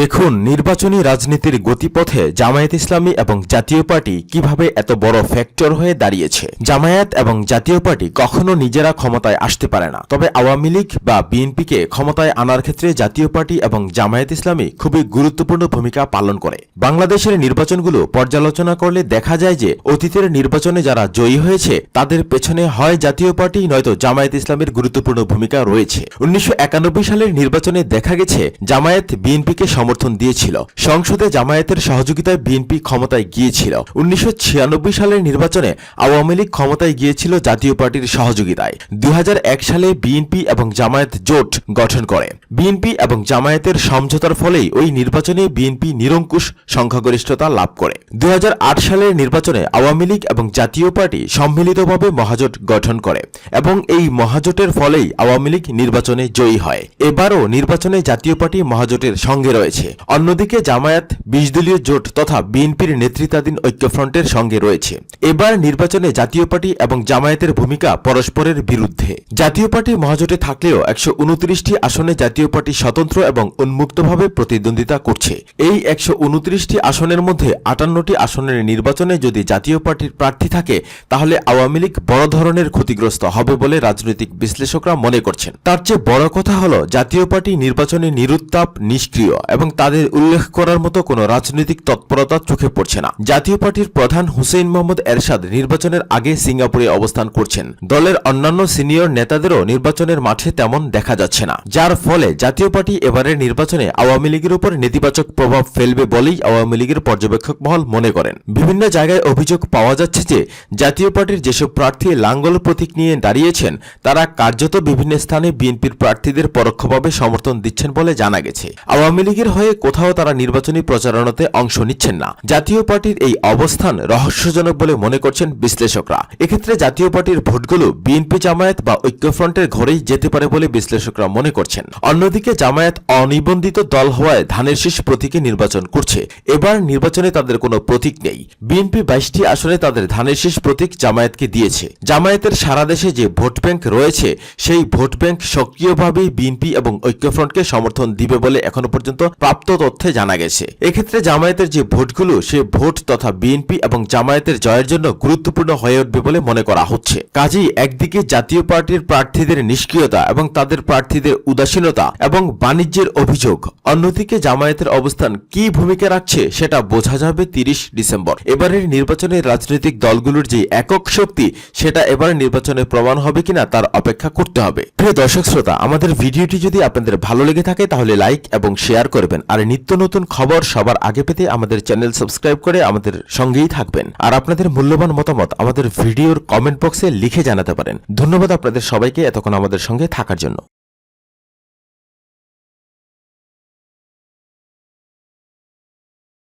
দেখুন, নির্বাচনী রাজনীতির গতিপথে জামায়াত ইসলামী এবং জাতীয় পার্টি কীভাবে এত বড় ফ্যাক্টর হয়ে দাঁড়িয়েছে। জামায়াত এবং জাতীয় পার্টি কখনো নিজেরা ক্ষমতায় আসতে পারে না। তবে আওয়ামী লীগ বা বিএনপিকে ক্ষমতায় আনার ক্ষেত্রে জাতীয় পার্টি এবং জামায়াত ইসলামী খুবই গুরুত্বপূর্ণ ভূমিকা পালন করে। বাংলাদেশের নির্বাচনগুলো পর্যালোচনা করলে দেখা যায় যে, অতীতের নির্বাচনে যারা জয়ী হয়েছে, তাদের পেছনে হয় জাতীয় পার্টি, নয়তো জামায়াত ইসলামের গুরুত্বপূর্ণ ভূমিকা রয়েছে। উনিশশো একানব্বই সালের নির্বাচনে দেখা গেছে, জামায়াত বিএনপিকে সমর্থন দিয়েছিল। সংসদে জামায়াতের সহযোগিতায় বিএনপি ক্ষমতায় গিয়েছিল। উনিশশো ছিয়ানব্বই সালের নির্বাচনে আওয়ামী লীগ ক্ষমতায় গিয়েছিল জাতীয় পার্টির সহযোগিতায়। দুই হাজার এক সালে বিএনপি এবং জামায়াত জোট গঠন করে। বিএনপি এবং জামায়াতের সমঝোতার ফলেই ওই নির্বাচনে বিএনপি নিরঙ্কুশ সংখ্যাগরিষ্ঠতা লাভ করে। দুই হাজার আট সালের নির্বাচনে আওয়ামী লীগ এবং জাতীয় পার্টি সম্মিলিতভাবে মহাজোট গঠন করে এবং এই মহাজোটের ফলেই আওয়ামী লীগ নির্বাচনে জয়ী হয়। এবারও নির্বাচনে জাতীয় পার্টি মহাজোটের সঙ্গে রয়েছে। অন্যদিকে জামায়াত বিশ দলীয় জোট তথা বিএনপির নেতৃত্বাধীন ঐক্যফ্রন্টের সঙ্গে রয়েছে। এবার নির্বাচনে জাতীয় পার্টি এবং জামায়াতের ভূমিকা পরস্পরের বিরুদ্ধে। জাতীয় পার্টি মহাজোটে থাকলেও একশো উনত্রিশটি আসনে জাতীয় পার্টি স্বতন্ত্র এবং উন্মুক্তভাবে প্রতিদ্বন্দ্বিতা করছে। এই একশো উনত্রিশটি আসনের মধ্যে আটান্নটি আসনের নির্বাচনে যদি জাতীয় পার্টির প্রার্থী থাকে, তাহলে আওয়ামী লীগ বড় ধরনের ক্ষতিগ্রস্ত হবে বলে রাজনৈতিক বিশ্লেষকরা মনে করছেন। তার চেয়ে বড় কথা হল, জাতীয় পার্টি নির্বাচনে নিরুত্তাপ, নিষ্ক্রিয় এবং তাদের উল্লেখ করার মতো কোনো রাজনৈতিক তৎপরতা চোখে পড়ছে না। জাতীয় পার্টির প্রধান হুসেইন মোহাম্মদ এরশাদ নির্বাচনের আগে সিঙ্গাপুরে অবস্থান করছেন। দলের অন্যান্য সিনিয়র নেতাদেরও নির্বাচনের মাঠে তেমন দেখা যাচ্ছে না। যার ফলে জাতীয় পার্টি এবারের নির্বাচনে আওয়ামী লীগের উপর নেতিবাচক প্রভাব ফেলবে বলেই আওয়ামী লীগের পর্যবেক্ষক মহল মনে করেন। বিভিন্ন জায়গায় অভিযোগ পাওয়া যাচ্ছে যে, জাতীয় পার্টির যেসব প্রার্থী লাঙ্গল প্রতীক নিয়ে দাঁড়িয়েছেন, তারা কার্যত বিভিন্ন স্থানে বিএনপির প্রার্থীদের পরোক্ষভাবে সমর্থন দিচ্ছেন বলে জানা গেছে। আওয়ামী লীগের হয়ে কোথাও তারা নির্বাচনী প্রচারণাতে অংশ নিচ্ছেন না। জাতীয় পার্টির এই অবস্থান রহস্যজনক বলে মনে করছেন বিশ্লেষকরা। এক্ষেত্রে জাতীয় পার্টির ভোটগুলো বিএনপি জামায়াত বা ঐক্যফ্রন্টের ঘরেই যেতে পারে বলে বিশ্লেষকরা মনে করছেন। অন্যদিকে জামায়াত অনিবন্ধিত দল হওয়ায় ধানের শীষ প্রতীকে নির্বাচন করছে। এবার নির্বাচনে তাদের কোনো প্রতীক নেই। বিএনপি বাইশটি আসনে তাদের ধানের শীষ প্রতীক জামায়াতকে দিয়েছে। জামায়াতের সারা দেশে যে ভোট ব্যাংক রয়েছে, সেই ভোট ব্যাংক সক্রিয়ভাবেই বিএনপি এবং ঐক্যফ্রন্টকে সমর্থন দিবে বলে এখনও পর্যন্ত প্রাপ্ত তথ্যে জানা গেছে। এক্ষেত্রে জামায়াতের যে ভোটগুলো, সে ভোট তথা বিএনপি এবং জামায়াতের জয়ের জন্য গুরুত্বপূর্ণ হয়ে উঠবে বলে মনে করা হচ্ছে। কাজেই একদিকে জাতীয় পার্টির প্রার্থীদের নিষ্ক্রিয়তা এবং তাদের প্রার্থীদের উদাসীনতা এবং বাণিজ্যের অভিযোগ। অন্যদিকে জামায়াতের অবস্থান কি ভূমিকা রাখছে, সেটা বোঝা যাবে তিরিশ ডিসেম্বর। এবারের নির্বাচনে রাজনৈতিক দলগুলোর যে একক শক্তি, সেটা এবার নির্বাচনে প্রমাণ হবে কিনা তার অপেক্ষা করতে হবে। প্রিয় দর্শক শ্রোতা, আমাদের ভিডিওটি যদি আপনাদের ভালো লেগে থাকে, তাহলে লাইক এবং শেয়ার করবেন। আর নিত্য নতুন খবর সবার আগে পেতে আমাদের চ্যানেল সাবস্ক্রাইব করে আমাদের সঙ্গেই থাকবেন। আর আপনাদের মূল্যবান মতামত আমাদের ভিডিওর কমেন্ট বক্সে লিখে জানাতে পারেন। ধন্যবাদ আপনাদের সবাইকে এতক্ষণ আমাদের সঙ্গে থাকার জন্য।